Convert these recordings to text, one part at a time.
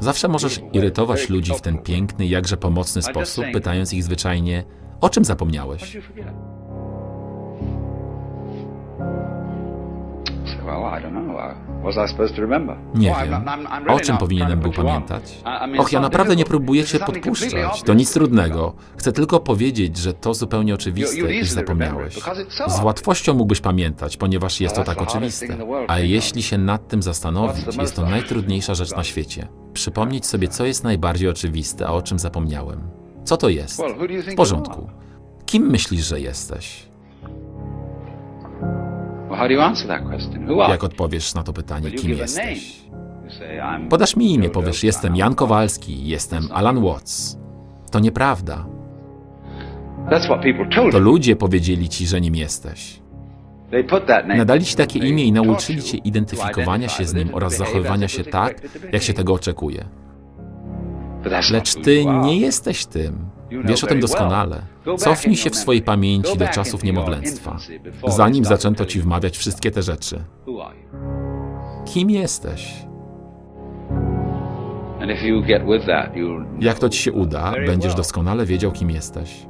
Zawsze możesz irytować ludzi w ten piękny, jakże pomocny sposób, pytając ich zwyczajnie, o czym zapomniałeś? Nie wiem. O czym powinienem był pamiętać? Och, ja naprawdę nie próbuję completely podpuszczać. To nic trudnego. Chcę tylko powiedzieć, że to zupełnie oczywiste, iż zapomniałeś. Z łatwością mógłbyś pamiętać, ponieważ jest to tak oczywiste. A jeśli się nad tym zastanowić, jest to najtrudniejsza rzecz na świecie. Przypomnieć sobie, co jest najbardziej oczywiste, a o czym zapomniałem. Co to jest? W porządku. Kim myślisz, że jesteś? Jak odpowiesz na to pytanie, kim jesteś? Podasz mi imię, powiesz, jestem Jan Kowalski, jestem Alan Watts. To nieprawda. To ludzie powiedzieli ci, że nim jesteś. Nadali ci takie imię i nauczyli cię identyfikowania się z nim oraz zachowywania się tak, jak się tego oczekuje. Lecz ty nie jesteś tym. Wiesz o tym doskonale. Cofnij się w swojej pamięci do czasów niemowlęctwa, zanim zaczęto ci wmawiać wszystkie te rzeczy. Kim jesteś? Jak to ci się uda, będziesz doskonale wiedział, kim jesteś.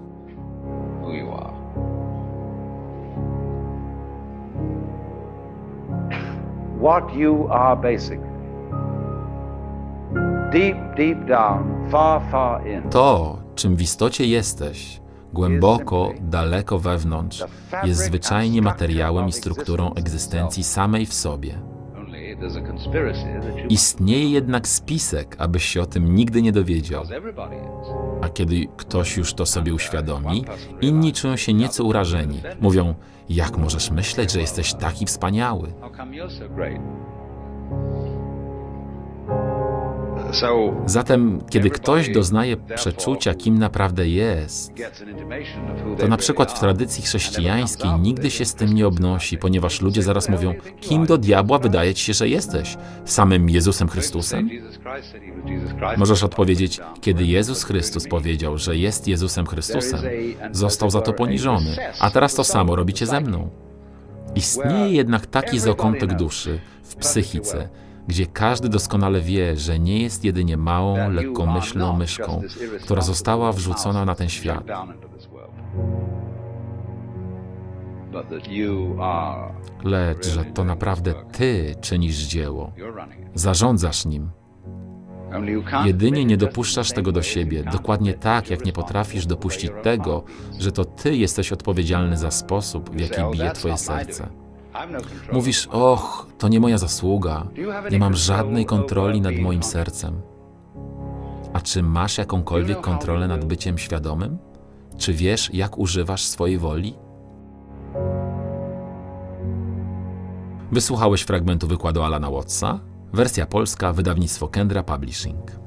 what you are basically. Deep, deep down, far, far in. To, czym w istocie jesteś, głęboko, daleko wewnątrz, jest zwyczajnie materiałem i strukturą egzystencji samej w sobie. Istnieje jednak spisek, abyś się o tym nigdy nie dowiedział. A kiedy ktoś już to sobie uświadomi, inni czują się nieco urażeni. Mówią, jak możesz myśleć, że jesteś taki wspaniały? Zatem, kiedy ktoś doznaje przeczucia, kim naprawdę jest, to na przykład w tradycji chrześcijańskiej nigdy się z tym nie obnosi, ponieważ ludzie zaraz mówią, kim do diabła wydaje ci się, że jesteś? Samym Jezusem Chrystusem? Możesz odpowiedzieć, kiedy Jezus Chrystus powiedział, że jest Jezusem Chrystusem, został za to poniżony, a teraz to samo robicie ze mną. Istnieje jednak taki zakątek duszy w psychice, gdzie każdy doskonale wie, że nie jest jedynie małą, lekkomyślną myszką, która została wrzucona na ten świat, lecz że to naprawdę Ty czynisz dzieło, zarządzasz nim. Jedynie nie dopuszczasz tego do siebie, dokładnie tak, jak nie potrafisz dopuścić tego, że to Ty jesteś odpowiedzialny za sposób, w jaki "Oh, bije Twoje serce. No Mówisz, over my heart." och, to nie moja zasługa, nie mam żadnej kontroli nad moim sercem. A czy masz jakąkolwiek kontrolę nad byciem świadomym? Czy wiesz, jak używasz swojej woli? Wysłuchałeś fragmentu wykładu Alana Wattsa? Wersja polska, wydawnictwo Kendra Publishing.